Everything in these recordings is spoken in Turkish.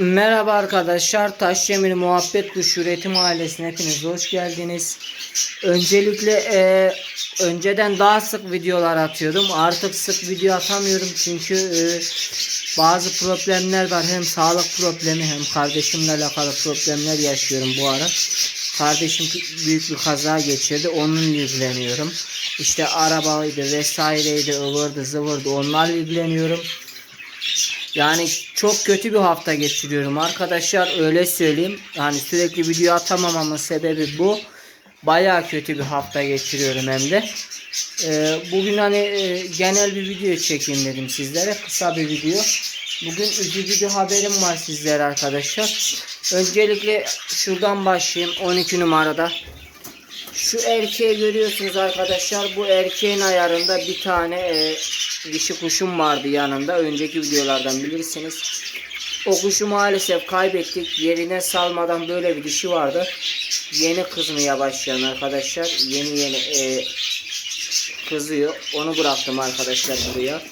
Merhaba arkadaşlar. Taşyemir Muhabbet Kuşu Üretim Ailesi'ne hepiniz hoş geldiniz. Öncelikle e, önceden daha sık videolar atıyordum. Artık sık video atamıyorum çünkü e, bazı problemler var. Hem sağlık problemi hem kardeşimle alakalı problemler yaşıyorum bu ara. Kardeşim büyük bir kaza geçirdi. Onunla ilgileniyorum. İşte arabaydı vesaireydi ıvırdı zıvırdı onlarla ilgileniyorum. Yani çok kötü bir hafta geçiriyorum arkadaşlar öyle söyleyeyim. Yani sürekli video atamamamın sebebi bu. Baya kötü bir hafta geçiriyorum hem de. Ee, bugün hani e, genel bir video çekeyim dedim sizlere. Kısa bir video. Bugün üzücü bir haberim var sizlere arkadaşlar. Öncelikle şuradan başlayayım 12 numarada. Şu erkeği görüyorsunuz arkadaşlar. Bu erkeğin ayarında bir tane e, dişi kuşum vardı yanında. Önceki videolardan bilirsiniz. O kuşu maalesef kaybettik. Yerine salmadan böyle bir dişi vardı. Yeni kızmaya başlayan arkadaşlar. Yeni yeni e, kızıyor. Onu bıraktım arkadaşlar buraya.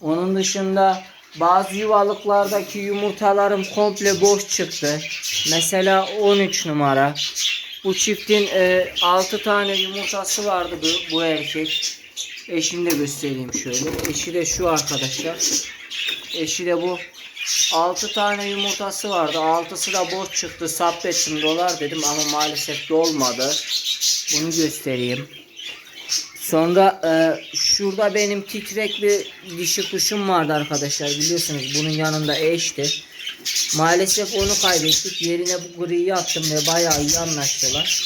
Onun dışında bazı yuvalıklardaki yumurtalarım komple boş çıktı. Mesela 13 numara. Bu çiftin e, 6 tane yumurtası vardı bu, bu erkek. Eşini de göstereyim şöyle. Eşi de şu arkadaşlar. Eşi de bu. 6 tane yumurtası vardı. 6'sı da boş çıktı. Sabrettim dolar dedim ama maalesef dolmadı. Bunu göstereyim. Sonra e, şurada benim titrekli dişi kuşum vardı arkadaşlar. Biliyorsunuz bunun yanında eşti. Maalesef onu kaybettik. Yerine bu griyi attım ve bayağı iyi anlaştılar.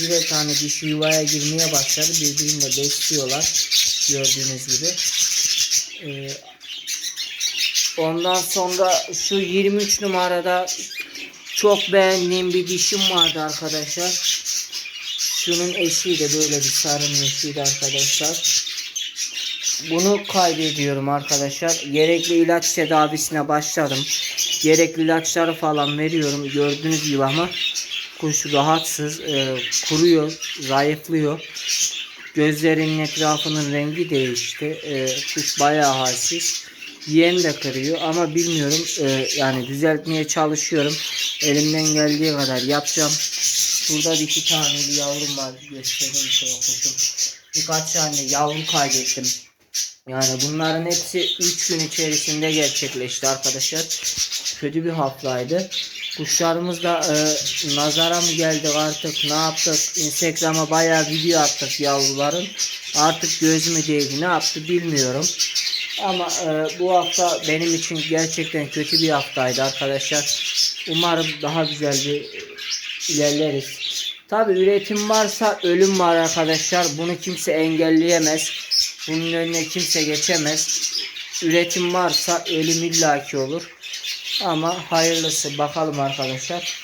Birer tane dişi yuvaya girmeye başladı. Birbirini de besliyorlar. Gördüğünüz gibi. Ee, ondan sonra şu 23 numarada çok beğendiğim bir dişim vardı arkadaşlar. Şunun eşiydi böyle bir sarının eşiydi arkadaşlar. Bunu kaybediyorum arkadaşlar. Gerekli ilaç tedavisine başladım. Gerekli ilaçları falan veriyorum. Gördüğünüz gibi ama kuş rahatsız. e, kuruyor. Zayıflıyor. Gözlerinin etrafının rengi değişti. E, kuş bayağı halsiz. Yem de kırıyor ama bilmiyorum. e, yani düzeltmeye çalışıyorum. Elimden geldiği kadar yapacağım. Şurada bir iki tane bir yavrum var. Göstereyim şöyle kuşum. Birkaç tane yavru kaybettim. Yani bunların hepsi 3 gün içerisinde gerçekleşti arkadaşlar. Kötü bir haftaydı. Kuşlarımız da e, nazara mı geldik artık ne yaptık? Instagram'a bayağı video attık yavruların. Artık göz mü değdi ne yaptı bilmiyorum. Ama e, bu hafta benim için gerçekten kötü bir haftaydı arkadaşlar. Umarım daha güzel bir e, ilerleriz. Tabi üretim varsa ölüm var arkadaşlar. Bunu kimse engelleyemez. Bunun önüne kimse geçemez. Üretim varsa ölüm illaki olur. Ama hayırlısı bakalım arkadaşlar.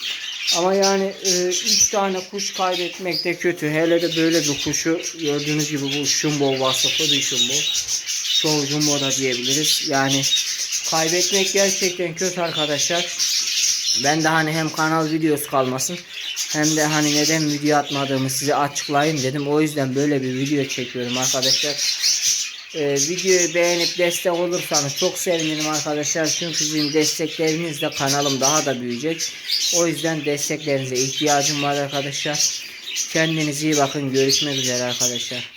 Ama yani 3 tane kuş kaybetmek de kötü. Hele de böyle bir kuşu gördüğünüz gibi bu jumbo vasıflı bir jumbo. Çoğu jumbo da diyebiliriz. Yani kaybetmek gerçekten kötü arkadaşlar. Ben de hani hem kanal videosu kalmasın hem de hani neden video atmadığımı size açıklayayım dedim. O yüzden böyle bir video çekiyorum arkadaşlar. Ee, videoyu beğenip destek olursanız çok sevinirim arkadaşlar. Çünkü sizin desteklerinizle kanalım daha da büyüyecek. O yüzden desteklerinize ihtiyacım var arkadaşlar. Kendinize iyi bakın. Görüşmek üzere arkadaşlar.